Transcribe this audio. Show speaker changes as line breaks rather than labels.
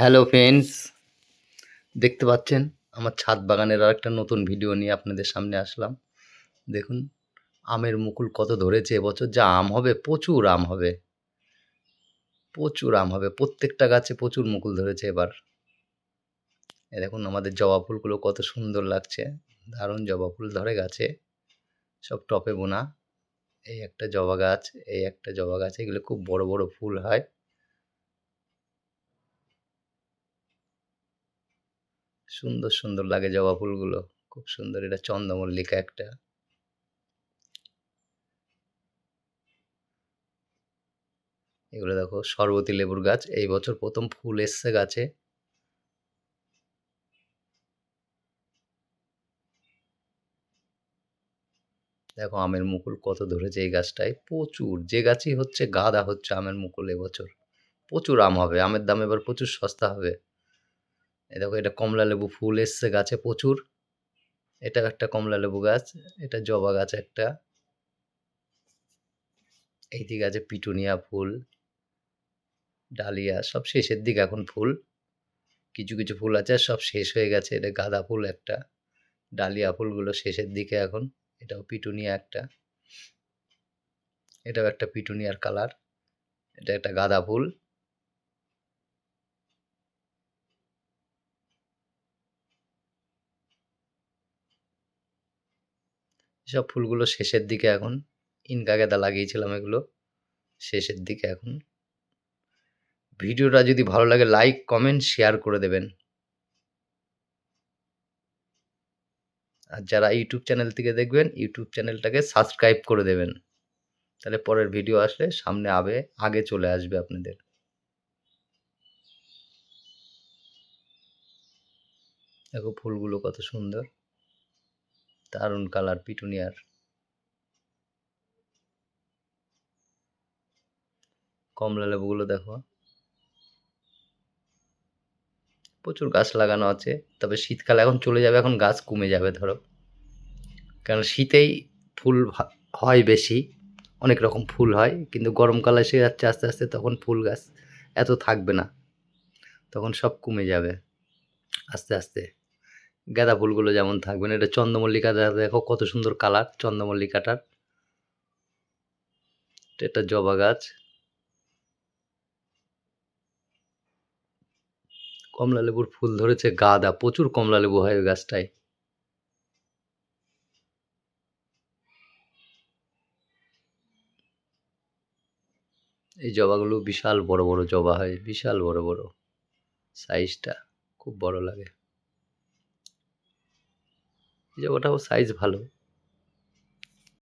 Hello friends দেখতে পাচ্ছেন? আমার ছাদ বাগানের আর একটা নতুন ভিডিও নিয়ে আপনাদের সামনে আসলাম। দেখুন, আমের মুকুল কত ধরেছে এবছর। যা আম হবে, প্রচুর আম হবে। প্রচুর আম হবে। প্রত্যেকটা গাছে প্রচুর মুকুল ধরেছে এবার। এ দেখুন, আমাদের জবা ফুলগুলো কত সুন্দর লাগছে। দারুণ জবা ফুল ধরে গাছে। সব টপে বোনা। এই একটা জবা গাছ, এই একটা জবা গাছ, এগুলো খুব বড় বড় ফুল হয়। সুন্দর সুন্দর লাগে জবা ফুলগুলো। খুব সুন্দর, এটা চন্দ্রমল্লিকা একটা। এগুলো দেখো সরবতি লেবুর গাছ। এই বছর প্রথম ফুল এসছে গাছে। দেখো, আমের মুকুল কত ধরেছে এই গাছটায়। প্রচুর। যে গাছই হচ্ছে গাদা হচ্ছে আমের মুকুল এবছর। প্রচুর আম হবে। আমের দাম এবার প্রচুর সস্তা হবে। দেখো, এটা কমলা লেবু ফুল এসছে গাছে প্রচুর। এটা একটা কমলা লেবু গাছ, এটা জবা গাছ একটা। এই দিকে আছে পিটুনিয়া ফুল, ডালিয়া, সব শেষের দিকে এখন ফুল। কিছু কিছু ফুল আছে, সব শেষ হয়ে গেছে। এটা গাঁদা ফুল একটা, ডালিয়া ফুলগুলো শেষের দিকে এখন। এটাও পিটুনিয়া একটা। এটাও একটা পিটুনিয়ার কালার। এটা একটা গাঁদা ফুল। সব ফুলগুলো শেষের দিকে এখন, ইনকা গেঁদা লাগিয়েছিলাম এগুলো, শেষের দিকে এখন। ভিডিওটা যদি ভালো লাগে লাইক কমেন্ট শেয়ার করে দেবেন। আর যারা ইউটিউব চ্যানেল থেকে দেখবেন, ইউটিউব চ্যানেলটাকে সাবস্ক্রাইব করে দেবেন। তাহলে পরের ভিডিও আসলে সামনে আবে, আগে চলে আসবে আপনাদের। দেখো ফুলগুলো কত সুন্দর। দারুণ কালার পিটুনিয়ার। কমলা লেবুগুলো দেখো। প্রচুর গাছ লাগানো আছে, তবে শীতকাল এখন চলে যাবে, এখন গাছ কমে যাবে, ধরো। কারণ শীতেই ফুল হয় বেশি, অনেক রকম ফুল হয়, কিন্তু গরমকাল এসে যাচ্ছে আস্তে আস্তে, তখন ফুল গাছ এত থাকবে না, তখন সব কমে যাবে, আস্তে আস্তে। গাঁদা ফুলগুলো যেমন থাকবে না, এটা চন্দ্রমল্লিকা দেখো কত সুন্দর কালার, চন্দ্রমল্লিকাটার। এটা জবা গাছ। কমলা লেবুর ফুল ধরেছে গাঁদা, প্রচুর কমলা লেবু হয় ওই গাছটায়। এই জবাগুলো বিশাল বড় বড় জবা হয়, বিশাল বড় বড় সাইজটা, খুব বড় লাগে। এই ওটাও সাইজ ভালো।